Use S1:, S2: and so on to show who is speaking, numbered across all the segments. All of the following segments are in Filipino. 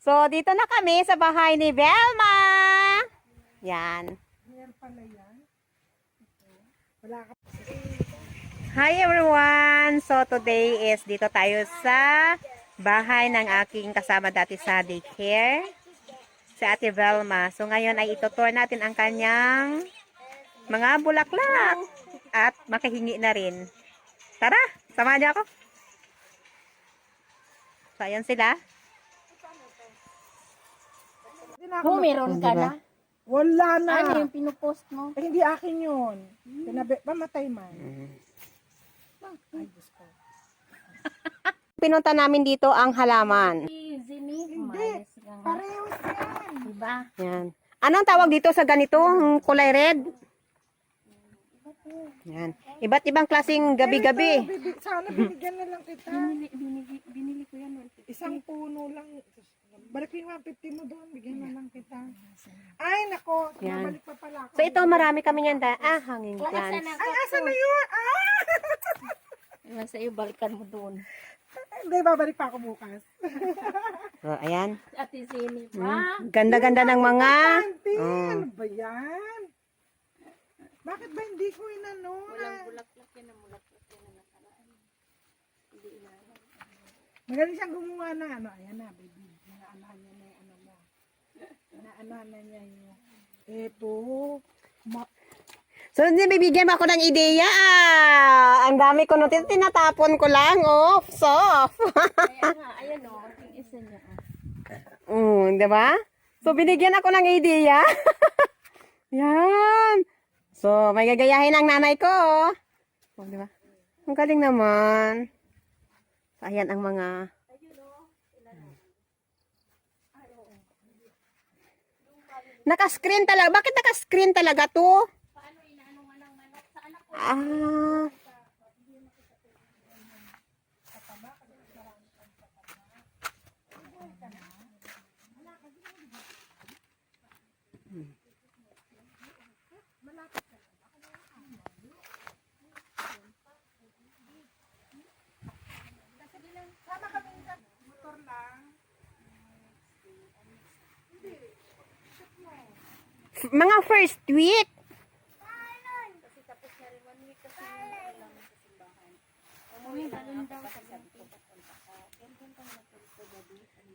S1: So, dito na kami sa bahay ni Velma. Yan. Hi everyone! So today is dito tayo sa bahay ng aking kasama dati sa daycare, si Ate Velma. So ngayon ay itutour natin ang kanyang mga bulaklak at makahingi na rin. Tara, samahan niyo ako. So ayan sila.
S2: Hindi na ako
S3: Kung meron ka na,
S2: Wala na.
S3: ano yung pinupost mo?
S2: Eh, hindi akin yun. Sinabi, mamatay man. Ay, Diyos ko.
S1: Pinunta namin dito ang halaman.
S2: Hindi. Parehos yan.
S3: Diba?
S1: Yan. Anong tawag dito sa ganito? Kulay red? Yan. Iba't ibang klaseng gabi-gabi.
S2: Sana binigyan na lang kita.
S3: Binili, binili, binili ko yan.
S2: Isang puno lang. Balik yung 150 mo doon. Bigyan na lang kita. Ay, nako.
S1: Yan.
S2: Nabalik pa pala ako.
S1: So ito marami kami yan. Da- ah, hanging plants.
S2: Ay, asa na yun? Ah!
S3: Iwan sa iyo, balikan mo doon.
S2: Hindi, babalik pa ako bukas.
S1: So, ayan.
S3: Ate Zini
S1: Hmm.
S3: pa.
S1: Ganda-ganda ng mga... Oh.
S2: ano ba yan? Bakit ba hindi ko inano?
S3: Walang bulaklak yan, ang bulaklak yan na nakaraan. Hindi inaano.
S2: Magaling siyang gumawa na ano. Ayan na, baby. Inaanahan niya na yung ano mo. Inaanahan na niya yung... Eto. Ma-
S1: So, hindi bibigyan mo ako ng ideya. Ah, ang dami ko nun. Tin- Tinatapon ko lang. Oh, soft.
S3: Kaya nga, ayan o, yung isa niya. ah.
S1: mm, di ba? So, binigyan ako ng ideya. Yan. So, may gagayahin ang nanay ko. Oh, di ba? Ang galing naman. So, ayan ang mga... Naka-screen talaga. Bakit naka-screen talaga to? Ah. Mga first week.
S3: Umuwi ka rin daw sa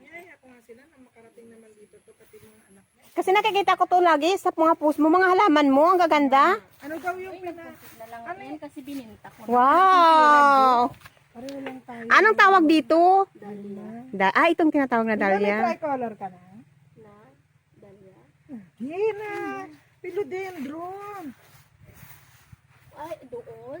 S2: Niyaya ko nga sila na makarating naman dito to pati mga anak niya.
S1: Kasi nakikita ko to lagi sa mga post mo, mga halaman mo, ang gaganda.
S2: Ano daw yung pina...
S3: na lang yan kasi bininta ko.
S1: Wow!
S2: Lang.
S1: Anong tawag dito?
S2: Dahlia.
S1: Da ah, itong tinatawag na
S2: ba may
S1: dahlia.
S2: tricolor ka na?
S3: Na.
S2: Hindi na. Philodendron.
S3: Ay, doon?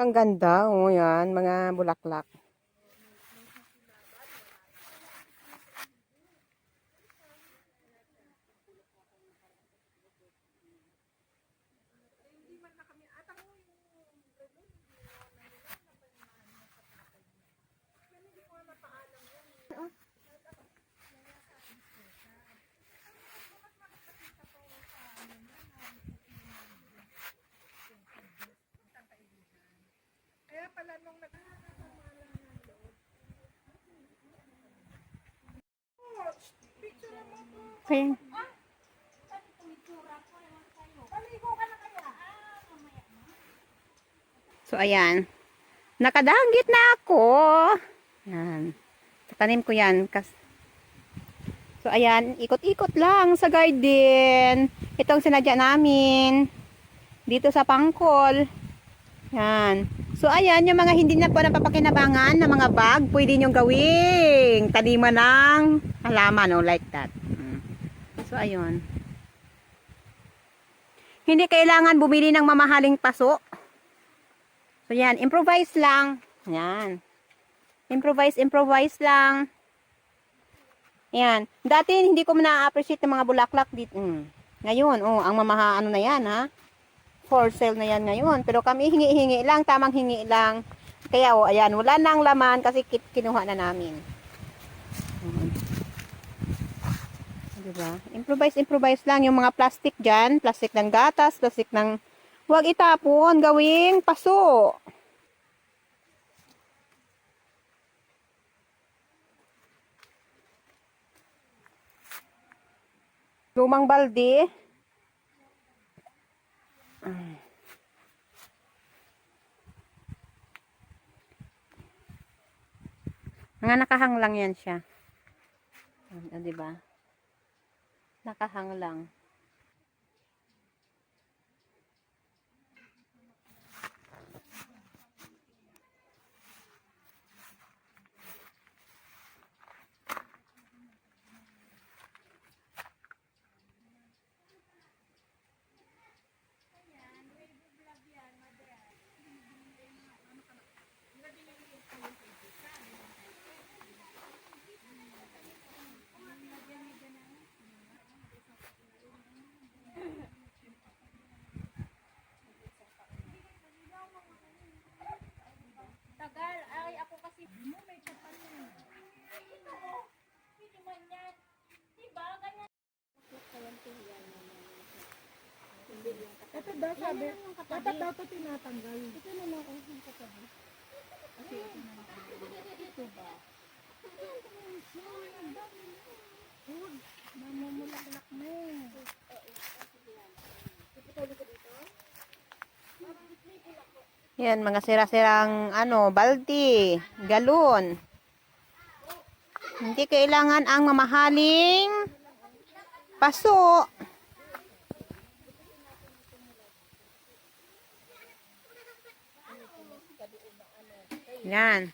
S2: Ang
S1: ganda, oh yan, mga bulaklak.
S2: Kaya.
S1: So, ayan. Nakadanggit na ako. Yan. Tanim ko yan. Kas So, ayan, ikot-ikot lang sa garden. Itong sinadya namin. Dito sa pangkol. Yan. So, ayan, yung mga hindi na po napapakinabangan na mga bag, pwede nyong gawing taniman ng halaman, oh, like that. So, ayun. Hindi kailangan bumili ng mamahaling paso. So, yan. Improvise lang. Yan. Improvise, improvise lang. Yan. Dati, hindi ko na-appreciate ng mga bulaklak dito. Mm. Ngayon, oh, ang mamaha, ano na yan, ha? For sale na yan ngayon. Pero kami hingi-hingi lang, tamang hingi lang. Kaya, oh, ayan, wala nang laman kasi kinuha na namin. Mm. Diba? Improvise, improvise lang. Yung mga plastic dyan, plastic ng gatas, plastic ng... Huwag itapon, gawing paso. Lumang balde. Mga nakahang lang yan siya. O, di ba? Nakahang lang.
S3: Tagal, ay ako kasi. Mo may kapal na. Ito mo. Hindi man yan. Diba? Ganyan.
S2: Ito daw sabi, dapat daw ito tinatanggal.
S3: Ito na lang ako yung katabi.
S2: Namumulaklak na eh.
S1: Yan, mga sira-sirang ano, balde, galon. Hindi kailangan ang mamahaling paso. Yan.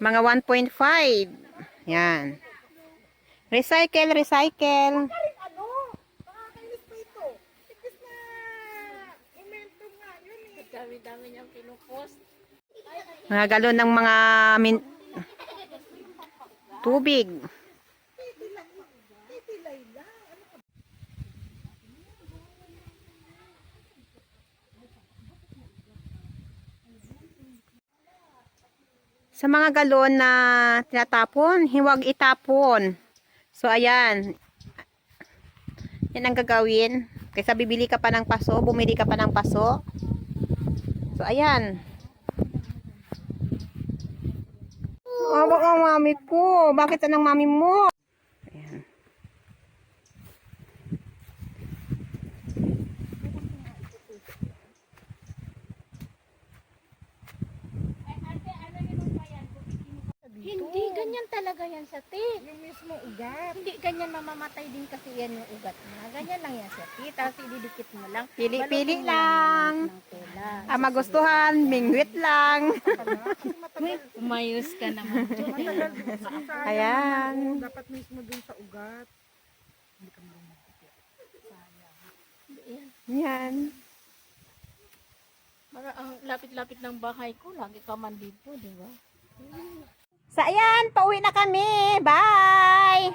S1: Mga 1.5. Yan. Recycle, recycle.
S2: Ano? Eh.
S3: Dami-dami niyang pinupost.
S1: Mga galon ng mga min- tubig. Sa mga galon na tinatapon, hiwag itapon. So, ayan. Yan ang gagawin. Kaysa bibili ka pa ng paso, bumili ka pa ng paso. So, ayan. Awa ang mami ko. Bakit anong mami mo? Ayan.
S3: Hindi, ganyan talaga yan sa te.
S2: Yung mismo ugat.
S3: Hindi, ganyan mamamatay din kasi yan yung ugat na. Ganyan lang yan sa te. Tapos ididikit mo lang.
S1: Pili-pili lang.
S3: ng tela.
S1: Ah, magustuhan, mingwit lang.
S3: Umayos ka naman.
S2: Matagal
S1: Ayan.
S2: Dapat mismo dun sa ugat.
S1: Yan.
S3: Para ang lapit-lapit ng bahay ko, lagi ka man dito, di ba?
S1: So, ayan, pauwi na kami. Bye!